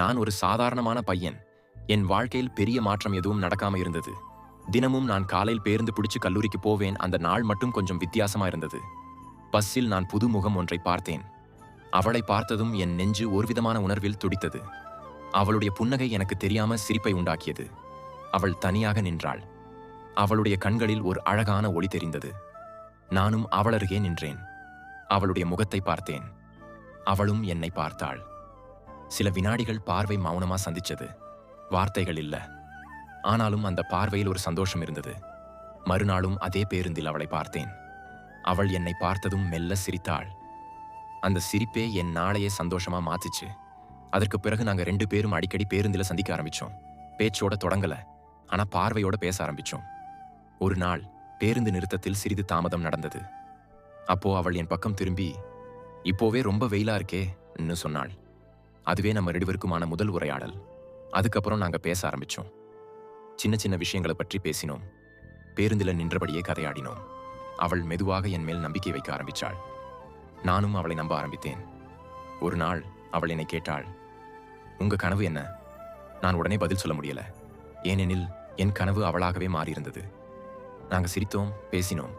நான் ஒரு சாதாரணமான பையன். என் வாழ்க்கையில் பெரிய மாற்றம் எதுவும் நடக்காம இருந்தது. தினமும் நான் காலையில் பேருந்து பிடிச்சு கல்லூரிக்கு போவேன். அந்த நாள் மட்டும் கொஞ்சம் வித்தியாசமா இருந்தது. பஸ்ஸில் நான் புது முகம் ஒன்றை பார்த்தேன். அவளை பார்த்ததும் என் நெஞ்சு ஒருவிதமான உணர்வில் துடித்தது. அவளுடைய புன்னகை எனக்கு தெரியாம சிரிப்பை உண்டாக்கியது. அவள் தனியாக நின்றாள். அவளுடைய கண்களில் ஒரு அழகான ஒளி தெரிந்தது. நானும் அவளருகே நின்றேன். அவளுடைய முகத்தை பார்த்தேன். அவளும் என்னை பார்த்தாள். சில வினாடிகள் பார்வை மௌனமா சந்திச்சது. வார்த்தைகள் இல்ல. ஆனாலும் அந்த பார்வையில் ஒரு சந்தோஷம் இருந்தது. மறுநாளும் அதே பேருந்தில் அவளை பார்த்தேன். அவள் என்னை பார்த்ததும் மெல்ல சிரித்தாள். அந்த சிரிப்பே என் நாளையே சந்தோஷமா மாத்துச்சு. அதற்கு பிறகு நாங்க ரெண்டு பேரும் அடிக்கடி பேருந்தில சந்திக்க ஆரம்பிச்சோம். பேச்சோட தொடங்கல. ஆனா பார்வையோட பேச ஆரம்பிச்சோம். ஒரு நாள் பேருந்து நிறுத்தத்தில் சிறிது தாமதம் நடந்தது. அப்போ அவள் என் பக்கம் திரும்பி இப்போவே ரொம்ப வெயிலா இருக்கேன்னு சொன்னாள். அதுவே நம்ம ரெண்டு பேருக்குமான முதல் உரையாடல். அதுக்கப்புறம் நாங்க பேச ஆரம்பிச்சோம். சின்ன சின்ன விஷயங்களை பற்றி பேசினோம். பேருந்தில் நின்றபடியே கதையாடினோம். அவள் மெதுவாக என் மேல் நம்பிக்கை வைக்க ஆரம்பிச்சாள். நானும் அவளை நம்ப ஆரம்பித்தேன். ஒரு நாள் அவள் என்னை கேட்டாள் உங்க கனவு என்ன? நான் உடனே பதில் சொல்ல முடியல. ஏனெனில் என் கனவு அவளாகவே மாறியிருந்தது. நாங்க சிரித்தோம் பேசினோம்.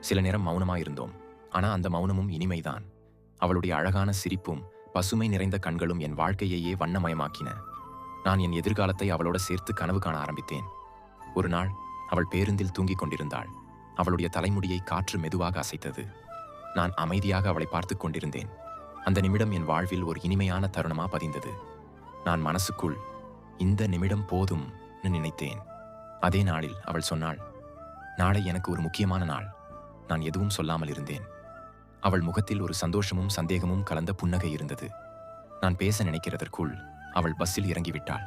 சில நேரம் மௌனமாக இருந்தோம் ஆனா அந்த மௌனமும் இனிமைதான். அவளுடைய அழகான சிரிப்பும் பசுமை நிறைந்த கண்களும் என் வாழ்க்கையையே வண்ணமயமாக்கின. நான் என் எதிர்காலத்தை அவளோட சேர்த்து கனவு காண ஆரம்பித்தேன். ஒரு நாள் அவள் பேருந்தில் தூங்கிக் கொண்டிருந்தாள். அவளுடைய தலைமுடியை காற்று மெதுவாக அசைத்தது. நான் அமைதியாக அவளை பார்த்து கொண்டிருந்தேன். அந்த நிமிடம் என் வாழ்வில் ஒரு இனிமையான தருணமா பதிந்தது. நான் மனசுக்குள் இந்த நிமிடம் போதும் நினைத்தேன். அதே நாளில் அவள் சொன்னாள் நாளை எனக்கு ஒரு முக்கியமான நாள். நான் எதுவும் சொல்லாமல் இருந்தேன். அவள் முகத்தில் ஒரு சந்தோஷமும் சந்தேகமும் கலந்த புன்னகை இருந்தது. நான் பேச நினைக்கிறதற்குள் அவள் பஸ்ஸில் இறங்கிவிட்டாள்.